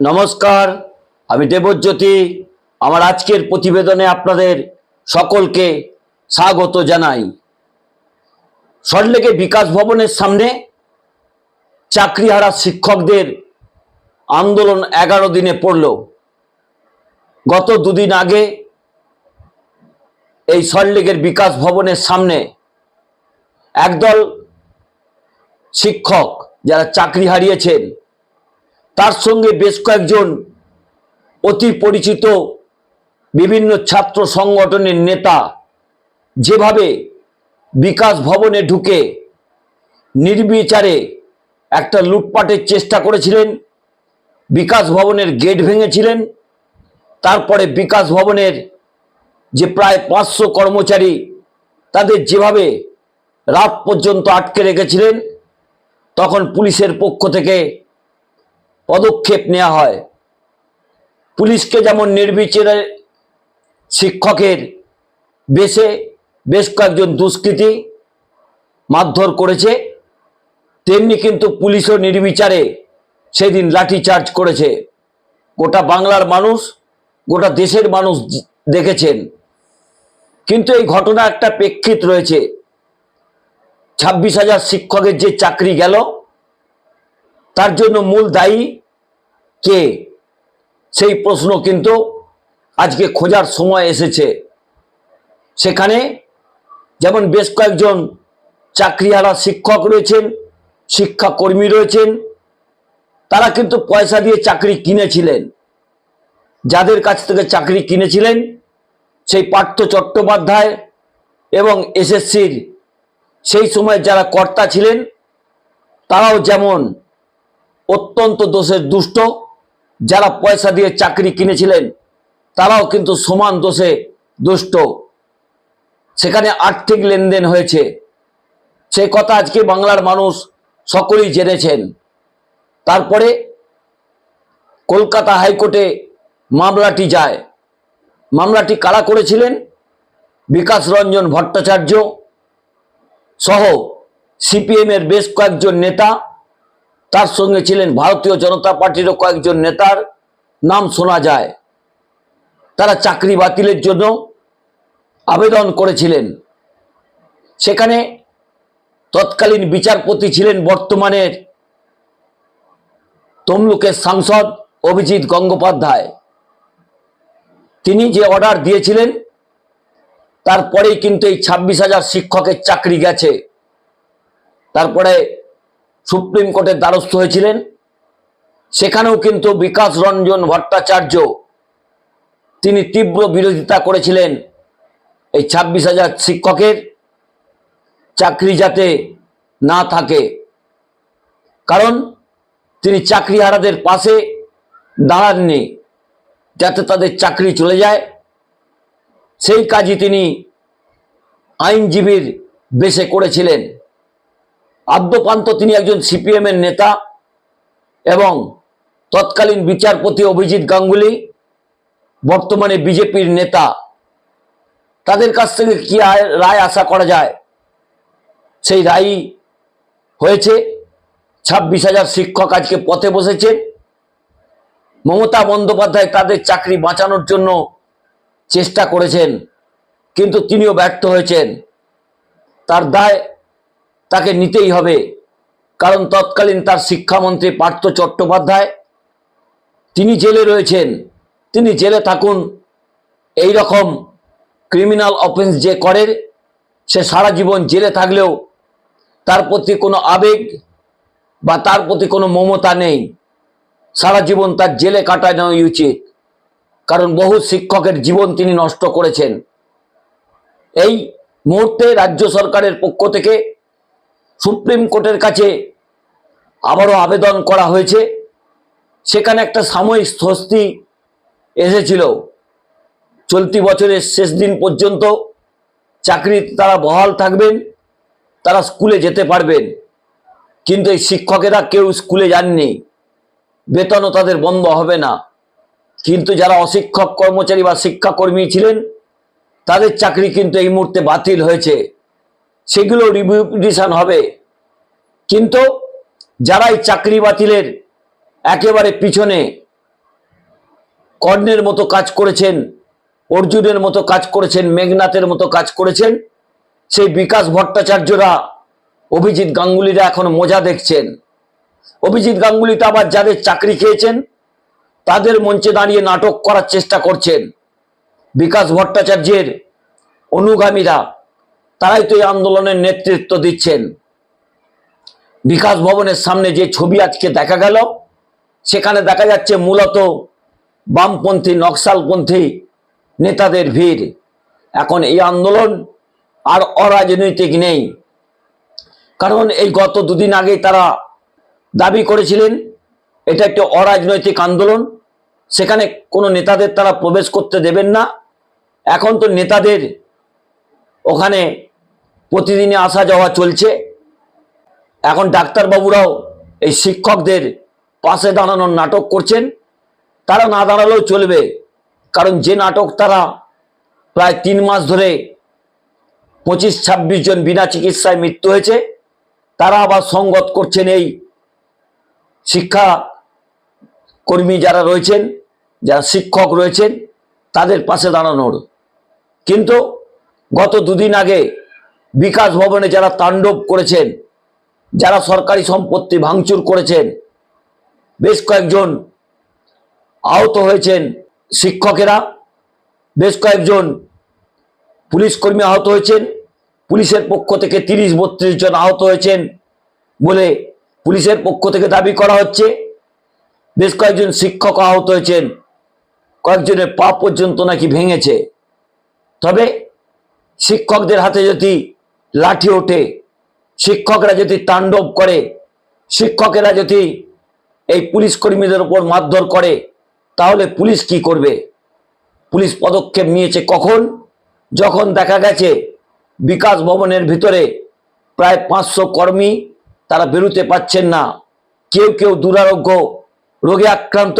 নমস্কার, আমি দেবজ্যোতি। আমার আজকের প্রতিবেদনে আপনাদের সকলকে স্বাগত জানাই। সল্টলেকে বিকাশ ভবনের সামনে চাকরিহারা শিক্ষকদের আন্দোলন এগারো দিনে পড়ল। গত দুদিন আগে এই সল্টলেকের বিকাশ ভবনের সামনে একদল শিক্ষক যারা চাকরি হারিয়েছেন তার সঙ্গে বেশ কয়েকজন অতি পরিচিত বিভিন্ন ছাত্র সংগঠনের নেতা যেভাবে বিকাশ ভবনে ঢুকে নির্বিচারে একটা লুটপাটের চেষ্টা করেছিলেন, বিকাশ ভবনের গেট ভেঙেছিলেন, তারপরে বিকাশ ভবনের যে প্রায় পাঁচশো কর্মচারী তাদের যেভাবে রাত পর্যন্ত আটকে রেখেছিলেন, তখন পুলিশের পক্ষ থেকে পদক্ষেপ নেওয়া হয়। পুলিশকে যেমন নির্বিচারে শিক্ষকের বেশে বেশ কয়েকজন দুষ্কৃতী মারধর করেছে, তেমনি কিন্তু পুলিশও নির্বিচারে সেদিন লাঠিচার্জ করেছে। গোটা বাংলার মানুষ, গোটা দেশের মানুষ দেখেছেন। কিন্তু এই ঘটনা একটা প্রেক্ষিত রয়েছে। ছাব্বিশ হাজার শিক্ষকের যে চাকরি গেল তার জন্য মূল দায়ী কে? সেই প্রশ্ন কিন্তু আজকে খোঁজার সময় এসেছে। সেখানে যেমন বেশ কয়েকজন চাকরিহারা শিক্ষক রয়েছেন, শিক্ষাকর্মী রয়েছেন, তারা কিন্তু পয়সা দিয়ে চাকরি কিনেছিলেন। যাদের কাছ থেকে চাকরি কিনেছিলেন, সেই পার্থ চট্টোপাধ্যায় এবং এসএসসির সেই সময় যারা কর্তা ছিলেন, তারাও যেমন অত্যন্ত দোষের দুষ্ট। যারা পয়সা দিয়ে চাকরি কিনেছিলেন, তারাও কিন্তু সমান দোষে দুষ্ট। সেখানে আর্থিক লেনদেন হয়েছে। সেই কথা আজকে বাংলার মানুষ সকলেই জেনেছেন। তারপরে কলকাতা হাইকোর্টে মামলাটি যায়। মামলাটি কারা করেছিলেন? বিকাশ রঞ্জন ভট্টাচার্য সহ সিপিএমের বেশ কয়েকজন নেতা তার সঙ্গে ছিলেন ভারতীয় জনতা পার্টিরও কয়েকজন নেতার নাম শোনা যায়। তারা চাকরি বাতিলের জন্য আবেদন করেছিলেন। সেখানে তৎকালীন বিচারপতি ছিলেন বর্তমানের তমলুকের সাংসদ অভিজিৎ গঙ্গোপাধ্যায়। তিনি যে অর্ডার দিয়েছিলেন, তারপরেই কিন্তু এই ছাব্বিশ হাজার শিক্ষকের চাকরি গেছে। তারপরে সুপ্রিম কোর্টের দ্বারস্থ হয়েছিলেন। সেখানেও কিন্তু বিকাশ রঞ্জন ভট্টাচার্য তিনি তীব্র বিরোধিতা করেছিলেন এই ছাব্বিশ হাজার শিক্ষকের। চাকরি যাতে না থাকে। কারণ তিনি চাকরিহারাদের পাশে দাঁড়াননি, যাতে তাদের চাকরি চলে যায়। সেই কাজই তিনি আইনজীবীর বেশে করেছিলেন। আদ্যপান্ত তিনি একজন সিপিএমের নেতা এবং তৎকালীন বিচারপতি অভিজিৎ গাঙ্গুলি, বর্তমানে বিজেপির নেতা। তাদের কাছ থেকে কি রায় আশা করা যায়? সেই রায়ই হয়েছে। ছাব্বিশ হাজার শিক্ষক আজকে পথে বসেছে। মমতা বন্দ্যোপাধ্যায় তাদের চাকরি বাঁচানোর জন্য চেষ্টা করেছেন, কিন্তু তিনিও ব্যর্থ হয়েছেন। তার দায় তাকে নিতেই হবে। কারণ তৎকালীন তার শিক্ষামন্ত্রী পার্থ চট্টোপাধ্যায়, তিনি জেলে রয়েছেন। তিনি জেলে থাকুন। এই রকম ক্রিমিনাল অফেন্স যে করে, সে সারা জীবন জেলে থাকলেও তার প্রতি কোনো আবেগ বা তার প্রতি কোনো মমতা নেই। সারা জীবন তার জেলে কাটায় নেওয়া উচিত। কারণ বহু শিক্ষকের জীবন তিনি নষ্ট করেছেন। এই মুহূর্তে রাজ্য সরকারের পক্ষ থেকে সুপ্রিম কোর্টের কাছে আবারও আবেদন করা হয়েছে। সেখানে একটা সাময়িক স্বস্তি এসেছিল। চলতি বছরের শেষ দিন পর্যন্ত চাকরি তারা বহাল থাকবেন, তারা স্কুলে যেতে পারবেন। কিন্তু এই শিক্ষকেরা কেউ স্কুলে যাননি। বেতনও তাদের বন্ধ হবে না। কিন্তু যারা অশিক্ষক কর্মচারী বা শিক্ষাকর্মী ছিলেন, তাদের চাকরি কিন্তু এই মুহূর্তে বাতিল হয়েছে। সেগুলো রিভিউ হবে। কিন্তু যারা এই চাকরি বাতিলের একেবারে পিছনে কর্ণের মতো কাজ করেছেন, অর্জুনের মতো কাজ করেছেন, মেঘনাথের মতো কাজ করেছেন, সেই বিকাশ ভট্টাচার্যরা, অভিজিৎ গাঙ্গুলিরা এখন মজা দেখছেন। অভিজিৎ গাঙ্গুলি তো আবার যাদের চাকরি খেয়েছেন, তাদের মঞ্চে দাঁড়িয়ে নাটক করার চেষ্টা করছেন। বিকাশ ভট্টাচার্যের অনুগামীরা তারাই তো এই আন্দোলনের নেতৃত্ব দিচ্ছেন। বিকাশ ভবনের সামনে যে ছবি আজকে দেখা গেল, সেখানে দেখা যাচ্ছে মূলত বামপন্থী, নকশালপন্থী নেতাদের ভিড়। এখন এই আন্দোলন আর অরাজনৈতিক নেই। কারণ এই গত দুদিন আগেই তারা দাবি করেছিলেন, এটা একটি অরাজনৈতিক আন্দোলন। সেখানে কোনো নেতাদের তারা প্রবেশ করতে দেবেন না। এখন তো নেতাদের ওখানে প্রতিদিনই আসা যাওয়া চলছে। এখন ডাক্তারবাবুরাও এই শিক্ষকদের পাশে দাঁড়ানোর নাটক করছেন। তারা না দাঁড়ালেও চলবে, কারণ যে নাটক তারা প্রায় তিন মাস ধরে পঁচিশ ছাব্বিশ জন বিনা চিকিৎসায় মৃত্যু হয়েছে, তারা আবার সঙ্গত করছেন এই শিক্ষা কর্মী যারা রয়েছেন, যারা শিক্ষক রয়েছেন, তাদের পাশে দাঁড়ানোর। কিন্তু গত দুদিন আগে বিকাশ ভবনে যারা তাণ্ডব করেছেন, যারা সরকারি সম্পত্তি ভাঙচুর করেছেন, বেশ কয়েকজন আহত হয়েছেন শিক্ষকেরা, বেশ কয়েকজন পুলিশ কর্মী আহত হয়েছেন, পুলিশের পক্ষ থেকে তিরিশ বত্রিশ জন আহত হয়েছেন বলে পুলিশের পক্ষ থেকে দাবি করা হচ্ছে। বেশ কয়েকজন শিক্ষক আহত হয়েছেন, কয়েকজনের পা পর্যন্ত নাকি ভেঙেছে। তবে শিক্ষকদের হাতে যদি লাঠি ওঠে, শিক্ষকরা যদি তাণ্ডব করে, শিক্ষকেরা যদি এই পুলিশ কর্মীদের উপর মারধর করে, তাহলে পুলিশ কি করবে? পুলিশ পদক্ষেপ নিয়েছে কখন? যখন দেখা গেছে বিকাশ ভবনের ভিতরে প্রায় পাঁচশো কর্মী তারা বেরোতে পারছেন না। কেউ কেউ দুরারোগ্য রোগে আক্রান্ত,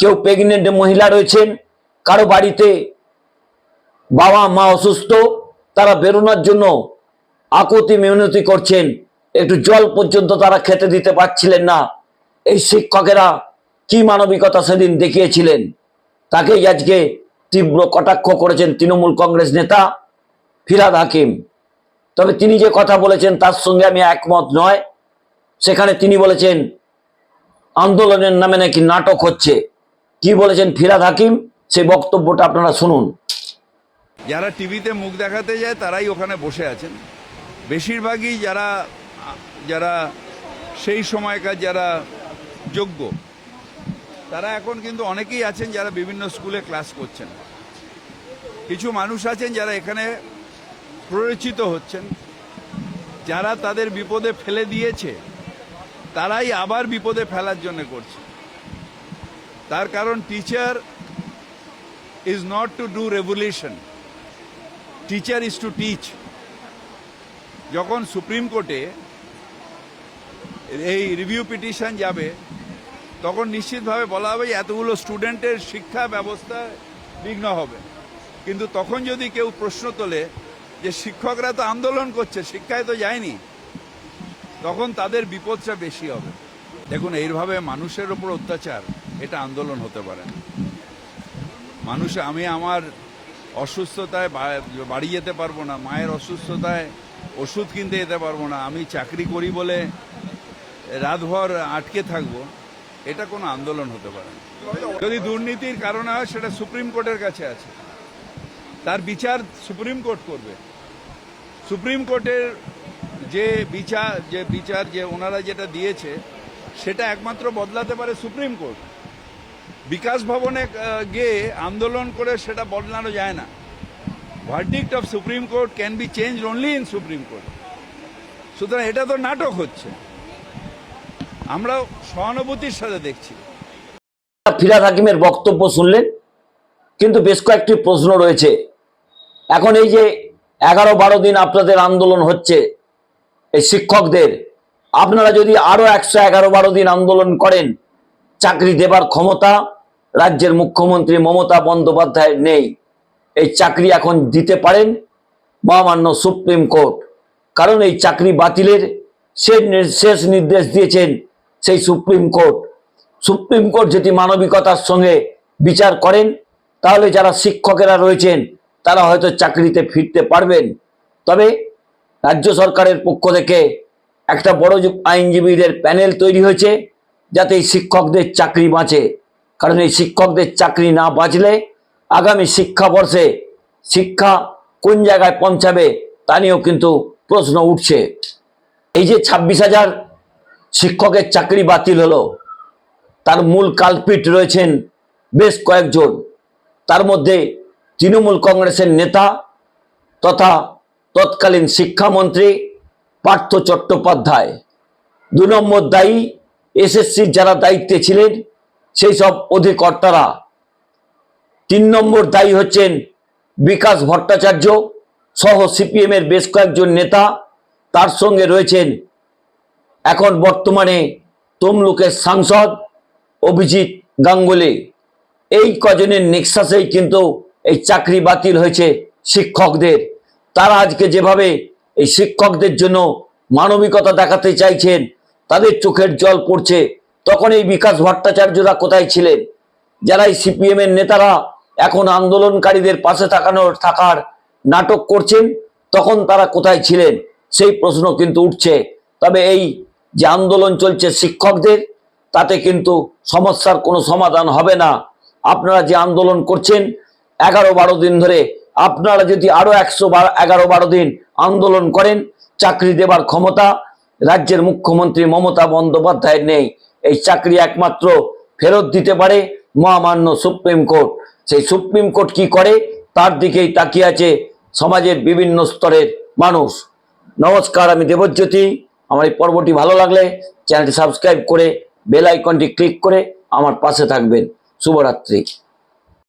কেউ প্রেগনেন্ট মহিলা রয়েছেন, কারও বাড়িতে বাবা মা অসুস্থ তারা বেরোনোর জন্য আকুতি মিনতি করছেন। একটু জল পর্যন্ত তারা খেতে দিতে পারছিলেন না। এই শিক্ষকেরা কি মানবিকতা সেদিন দেখিয়েছিলেন? তাকেই আজকে তীব্র কটাক্ষ করেছেন তৃণমূল কংগ্রেস নেতা ফিরাদ হাকিম। তবে তিনি যে কথা বলেছেন তার সঙ্গে আমি একমত নয়। সেখানে তিনি বলেছেন, আন্দোলনের নামে নাকি নাটক হচ্ছে। কি বলেছেন ফিরাদ হাকিম? সেই বক্তব্যটা আপনারা শুনুন। যারা টিভিতে মুখ দেখাতে যায়, তারাই ওখানে বসে আছেন। বেশিরভাগই যারা যারা সেই সময়কার যারা যোগ্য, তারা এখন কিন্তু অনেকেই আছেন যারা বিভিন্ন স্কুলে ক্লাস করছেন। কিছু মানুষ আছেন যারা এখানে প্ররোচিত হচ্ছেন। যারা তাদের বিপদে ফেলে দিয়েছে, তারাই আবার বিপদে ফেলার জন্য করছে। তার কারণ teacher is not to do revolution teacher is to teach যখন সুপ্রিম কোর্টে এই রিভিউ পিটিশন যাবে, তখন নিশ্চিতভাবে বলা হবে এতগুলো স্টুডেন্টের শিক্ষা ব্যবস্থা বিঘ্ন হবে। কিন্তু তখন যদি কেউ প্রশ্ন তোলে যে শিক্ষকরা তো আন্দোলন করছে, শিক্ষায় তো যায়নি, তখন তাদের বিপদটা বেশি হবে। দেখুন, এইভাবে মানুষের ওপর অত্যাচার, এটা আন্দোলন হতে পারে মানুষ, আমি আমার অসুস্থতায় বাড়ি যেতে পারব না, মায়ের অসুস্থতায় ওষুধ কিনতে যেতে পারব না, আমি চাকরি করি বলে রাতভর আটকে থাকব, এটা কোনো আন্দোলন হতে পারে যদি দুর্নীতির কারণে হয়, সেটা সুপ্রিম কোর্টের কাছে আছে। তার বিচার সুপ্রিম কোর্ট করবে। সুপ্রিম কোর্টের যে বিচার যে বিচার, যে ওনারা যেটা দিয়েছে, সেটা একমাত্র বদলাতে পারে সুপ্রিম কোর্ট। বিকাশ ভবনে গিয়ে আন্দোলন করে সেটা বদলানো যায় না। Verdict of supreme court can be change only in supreme court সুতরাং এটা তো নাটক হচ্ছে। আমরা সহানুভূতির সাথে দেখছি। ফিরাদ হাকিমের বক্তব্য শুনলেন, কিন্তু বেশ কয়েকটি প্রশ্ন রয়েছে। এখন এই যে এগারো বারো দিন আপনাদের আন্দোলন হচ্ছে, এই শিক্ষকদের, আপনারা যদি আরও একশো এগারো বারো দিন আন্দোলন করেন, চাকরি দেবার ক্ষমতা রাজ্যের মুখ্যমন্ত্রী মমতা বন্দ্যোপাধ্যায়ের নেই। এই চাকরি এখন দিতে পারেন মহামান্য সুপ্রিম কোর্ট। কারণ এই চাকরি বাতিলের শেষ নির- শেষ নির্দেশ দিয়েছেন সেই সুপ্রিম কোর্ট। সুপ্রিম কোর্ট যদি মানবিকতার সঙ্গে বিচার করেন, তাহলে যারা শিক্ষকেরা রয়েছেন, তারা হয়তো চাকরিতে ফিরতে পারবেন। তবে রাজ্য সরকারের পক্ষ থেকে একটা বড় আইনজীবীদের প্যানেল তৈরি হয়েছে যাতে এই শিক্ষকদের চাকরি বাঁচে। কারণ এই শিক্ষকদের চাকরি না বাঁচলে আগামী শিক্ষাবর্ষে শিক্ষা কোন জায়গায় পৌঁছাবে তা নিয়েও কিন্তু প্রশ্ন উঠছে। এই যে ছাব্বিশ হাজার শিক্ষকের চাকরি বাতিল হলো, তার মূল কালপিট রয়েছেন বেশ কয়েকজন। তার মধ্যে তৃণমূল কংগ্রেসের নেতা তথা তৎকালীন শিক্ষামন্ত্রী পার্থ চট্টোপাধ্যায়। দু নম্বর দায়ী এসএসসির যারা দায়িত্বে ছিলেন সেই সব অধিকর্তারা। তিন নম্বর দায়ী হচ্ছেন বিকাশ ভট্টাচার্য সহ সিপিএমের বেশ কয়েকজন নেতা। তার সঙ্গে রয়েছেন এখন বর্তমানে তমলুকের সাংসদ অভিজিৎ গাঙ্গুলি। এই কজনের নেক্সাসেই কিন্তু এই চাকরি বাতিল হয়েছে শিক্ষকদের। তারা আজকে যেভাবে এই শিক্ষকদের জন্য মানবিকতা দেখাতে চাইছেন, তাদের চোখের জল পড়ছে তখন এই বিকাশ ভট্টাচার্যরা কোথায় ছিলেন? যারা এই সিপিএম এর নেতারা এখন আন্দোলনকারীদের পাশে থাকানোর, থাকার নাটক করছেন, তখন তারা কোথায় ছিলেন? সেই প্রশ্ন কিন্তু উঠছে। তবে এই যে আন্দোলন চলছে শিক্ষকদের, তাতে কিন্তু সমস্যার কোনো সমাধান হবে না। আপনারা যে আন্দোলন করছেন, এগারো বারো দিন ধরে আপনারা যদি আরও একশো এগারো বারো দিন আন্দোলন করেন, চাকরি দেবার ক্ষমতা রাজ্যের মুখ্যমন্ত্রী মমতা বন্দ্যোপাধ্যায়ের নেই। এই চাকরি একমাত্র ফেরত দিতে পারে মহামান্য সুপ্রিম কোর্ট। সেই সুপ্রিম কোর্ট কি করে? তার দিকেই তাকিয়ে আছে সমাজের বিভিন্ন স্তরের মানুষ। নমস্কার, আমি দেবজ্যোতি। আমার এই পর্বটি ভালো লাগলে চ্যানেলটি সাবস্ক্রাইব করে বেল আইকনটি ক্লিক করে আমার পাশে থাকবেন। শুভরাত্রি।